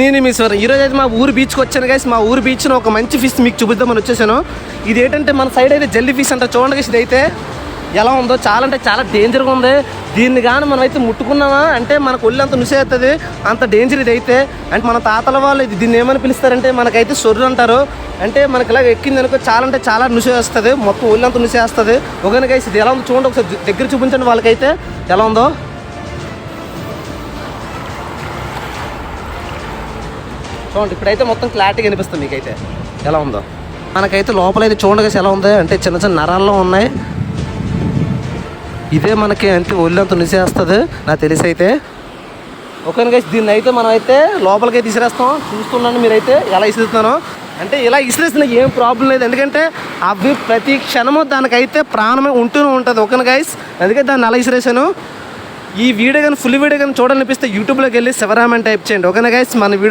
నేను మీ సార్. ఈరోజు అయితే మా ఊరు బీచ్కి వచ్చాను గైస్ మా ఊరు బీచ్లో ఒక మంచి ఫిష్ మీకు చూపిద్దామని వచ్చేసాను. ఇది ఏంటంటే మన సైడ్ అయితే జల్లీ ఫిష్ అంటే చూడండి గైస్ ఇది అయితే ఎలా ఉందో చాలా అంటే చాలా డేంజర్గా ఉంది. దీన్ని కానీ మనం అయితే ముట్టుకున్నామా? అంటే మనకు ఒళ్ళు అంత నుసేస్తుంది అంత డేంజర్ ఇది అయితే అంటే మన తాతల వాళ్ళు ఇది దీన్ని ఏమని పిలుస్తారంటే మనకైతే సొర్రు అంటారు. అంటే మనకి ఇలా ఎక్కింది అనుకో చాలా అంటే చాలా నుసేస్తుంది మొత్తం ఒళ్ళు అంత నుసేస్తుంది ఒకనే గైస్ ఇది ఎలా ఉందో చూడండి ఒకసారి దగ్గర చూపించండి వాళ్ళకైతే. ఎలా ఉందో? చూడండి ఇప్పుడైతే మొత్తం క్లారిటీ కనిపిస్తుంది మీకైతే. ఎలా ఉందో? మనకైతే లోపలైతే చూడగా ఎలా ఉంది అంటే చిన్న చిన్న నరాల్లో ఉన్నాయి. ఇదే మనకి అంటే ఒళ్ళంత నిసేస్తుంది నాకు తెలిసి అయితే. ఓకే గైస్ దీన్ని అయితే మనం అయితే లోపలికి తీసిరేస్తాం చూస్తున్నాను మీరైతే ఎలా ఇస్తున్నాను అంటే ఇలా ఇసిరేసిన ఏం ప్రాబ్లం లేదు. ఎందుకంటే అవి ప్రతి క్షణము దానికైతే ప్రాణమే ఉంటూనే ఉంటుంది. ఓకే గైస్ అందుకే దాన్ని అలా ఇసిరేసాను ఈ వీడియో కానీ ఫుల్ వీడియో కానీ చూడాలనిపిస్తే యూట్యూబ్లోకి వెళ్ళి శివరామన్ టైప్ చేయండి. ఓకేనా గైస్ మన వీడియో